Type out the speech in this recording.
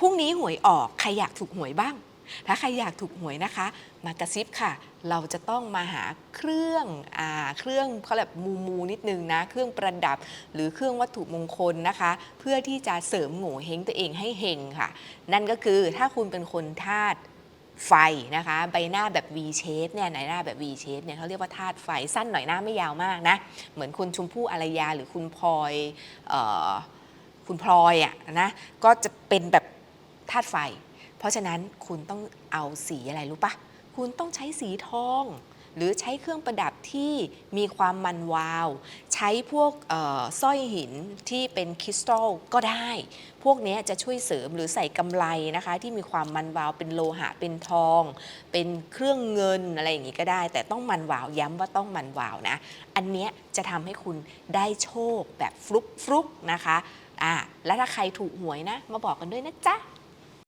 พรุ่งนี้หวยออกใครอยากถูกหวยบ้าง ถ้าใครอยากถูกหวยนะคะ มากระซิบค่ะ เราจะต้องมาหาเครื่องอ่าเครื่องเขาแบบมูมูนิดนึงนะ เครื่องประดับหรือเครื่องวัตถุมงคลนะคะ เพื่อที่จะเสริมโง่เฮงตัวเองให้เฮงค่ะ นั่นก็คือถ้าคุณเป็นคนธาตุไฟนะคะใบหน้าแบบ V shape เนี่ยไหนหน้าแบบ V shape เนี่ยเขาเรียกว่าธาตุไฟสั้นหน่อยหน้าไม่ยาวมากนะ เหมือนคุณชมพู่อารยาหรือคุณพลอยออคุณพลอยอะนะก็จะเป็นแบบ ธาตุไฟ เพราะฉะนั้นคุณต้องเอาสีอะไรรู้ปะคุณต้องใช้สีทอง หรือใช้เครื่องประดับที่มีความมันวาว ใช้พวกสร้อยหินที่เป็นคริสตัลก็ได้ พวกนี้จะช่วยเสริมหรือใส่กำไรนะคะ ที่มีความมันวาวเป็นโลหะเป็นทอง เป็นเครื่องเงินอะไรอย่างนี้ก็ได้ แต่ต้องมันวาวย้ำว่าต้องมันวาวนะ อันเนี้ยจะทำให้คุณได้โชคแบบฟลุกฟลุกนะคะอะแล้วถ้าใครถูกหวยนะ มาบอกกันด้วยนะจ๊ะ